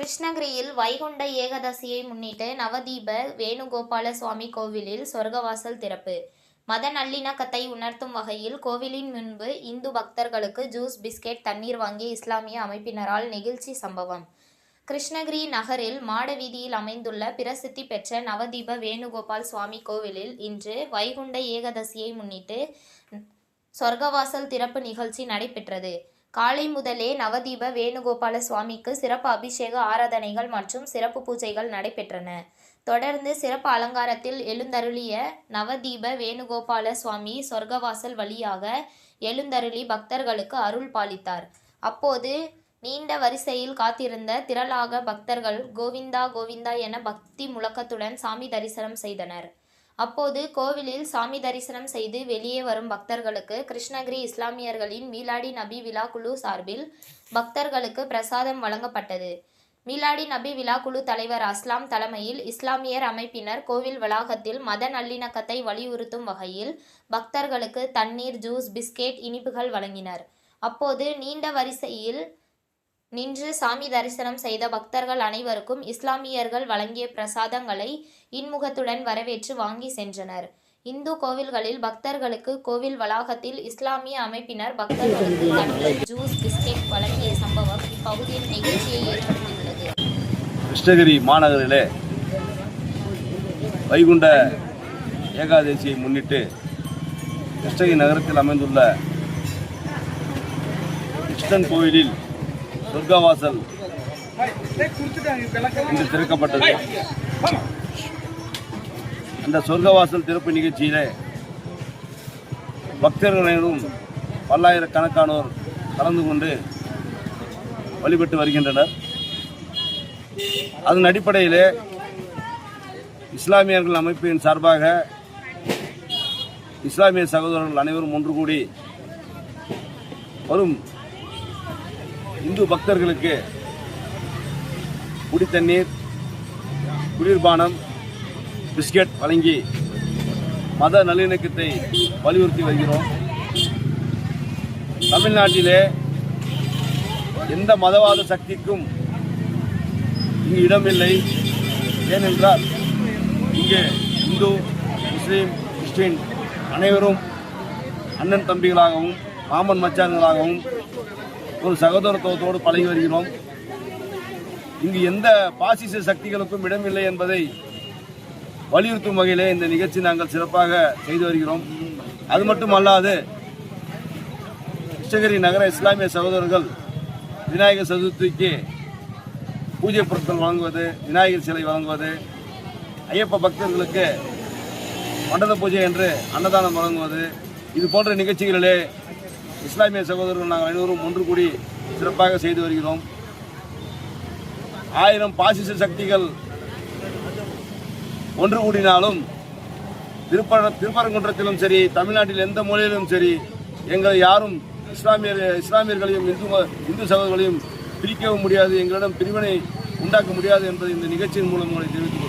கிருஷ்ணகிரியில் வைகுண்ட ஏகாதசியை முன்னிட்டு நவதீப வேணுகோபால சுவாமி கோவிலில் சொர்க்கவாசல் திறப்பு. மத நல்லிணக்கத்தை உணர்த்தும் வகையில் கோவிலின் முன்பு இந்து பக்தர்களுக்கு ஜூஸ் பிஸ்கெட் தண்ணீர் வாங்கிய இஸ்லாமிய அமைப்பினரால் நெகிழ்ச்சி சம்பவம். கிருஷ்ணகிரி நகரில் மாட வீதியில் அமைந்துள்ள பிரசித்தி பெற்ற நவதீப வேணுகோபால் சுவாமி கோவிலில் இன்று வைகுண்ட ஏகாதசியை முன்னிட்டு சொர்க்கவாசல் திறப்பு நிகழ்ச்சி நடைபெற்றது. காலை முதலே நவதீப வேணுகோபால சுவாமிக்கு சிறப்பு அபிஷேக ஆராதனைகள் மற்றும் சிறப்பு பூஜைகள் நடைபெற்றன. தொடர்ந்து சிறப்பு அலங்காரத்தில் எழுந்தருளிய நவதீப வேணுகோபால சுவாமி சொர்க்கவாசல் வழியாக எழுந்தருளி பக்தர்களுக்கு அருள் பாலித்தார். அப்போது நீண்ட வரிசையில் காத்திருந்த திரளாக பக்தர்கள் கோவிந்தா கோவிந்தா என பக்தி முழக்கத்துடன் சாமி தரிசனம் செய்தனர். அப்போது கோவிலில் சாமி தரிசனம் செய்து வெளியே வரும் பக்தர்களுக்கு கிருஷ்ணகிரி இஸ்லாமியர்களின் மீலாடி நபி விழா குழு சார்பில் பக்தர்களுக்கு பிரசாதம் வழங்கப்பட்டது. மீலாடி நபி விழா குழு தலைவர் அஸ்லாம் தலைமையில் இஸ்லாமியர் அமைப்பினர் கோவில் வளாகத்தில் மத நல்லிணக்கத்தை வலியுறுத்தும் வகையில் பக்தர்களுக்கு தண்ணீர் ஜூஸ் பிஸ்கெட் இனிப்புகள் வழங்கினர். அப்போது நீண்ட வரிசையில் நின்று சாமி தரிசனம் செய்த பக்தர்கள் அனைவருக்கும் இஸ்லாமியர்கள் வழங்கிய பிரசாதங்களை இன்முகத்துடன் வரவேற்று வாங்கி சென்றனர். இந்து கோவில்களில் பக்தர்களுக்கு கோவில் வளாகத்தில் இஸ்லாமிய அமைப்பினர் பக்தர்களுக்கு ஜூஸ் பிஸ்கெட் வழங்கிய சம்பவம் இப்பகுதியில் நிகழ்ச்சியை ஏற்படுத்தியுள்ளது. கிருஷ்ணகிரி மாநகரிலே வைகுண்ட ஏகாதசியை முன்னிட்டு கிருஷ்ணகிரி நகரத்தில் அமைந்துள்ள கிருஷ்ணன் கோயிலில் துர்காவாசல் இன்று திறக்கப்பட்டது. அந்த சொர்க்கவாசல் திறப்பு நிகழ்ச்சியிலே பக்தர்களிடம் பல்லாயிரக்கணக்கானோர் கலந்து கொண்டு வழிபட்டு வருகின்றனர். அதன் அடிப்படையிலே இஸ்லாமியர்கள் அமைப்பின் சார்பாக இஸ்லாமிய சகோதரர்கள் அனைவரும் ஒன்று கூடி வரும் இந்து பக்தர்களுக்கு குடி தண்ணீர் குளிர்பானம் பிஸ்கட் வழங்கி மத நல்லிணக்கத்தை வலியுறுத்தி வருகிறோம். தமிழ்நாட்டிலே எந்த மதவாத சக்திக்கும் இங்கு இடமில்லை. ஏனென்றால் இங்கே இந்து முஸ்லீம் கிறிஸ்டின் அனைவரும் அண்ணன் தம்பிகளாகவும் மாமன் மச்சான்களாகவும் ஒரு சகோதரத்துவத்தோடு பழகி வருகிறோம். இங்கு எந்த பாசிச சக்திகளுக்கும் இடமில்லை என்பதை வலியுறுத்தும் வகையிலே இந்த நிகழ்ச்சி நாங்கள் சிறப்பாக செய்து வருகிறோம். அது மட்டுமல்லாது கிருஷ்ணகிரி நகர இஸ்லாமிய சகோதரர்கள் விநாயகர் சதுர்த்திக்கு பூஜை பொருட்கள் வழங்குவது விநாயகர் சிலை வழங்குவது ஐயப்ப பக்தர்களுக்கு மண்டல பூஜை என்று அன்னதானம் வழங்குவது இது போன்ற நிகழ்ச்சிகளிலே இஸ்லாமிய சகோதரர்கள் நாங்கள் அனைவரும் ஒன்று கூடி சிறப்பாக செய்து வருகிறோம். ஆயிரம் பாசிச சக்திகள் ஒன்று கூடினாலும் திருப்பர திருப்பரங்குன்றத்திலும் சரி தமிழ்நாட்டில் எந்த மொழியிலும் சரி எங்களை யாரும் இஸ்லாமியர் இஸ்லாமியர்களையும் இந்து இந்து சகோதரர்களையும் பிரிக்கவும் முடியாது எங்களிடம் பிரிவினை உண்டாக்க முடியாது என்பதை இந்த நிகழ்ச்சியின் மூலம் உங்களை தெரிவித்துக்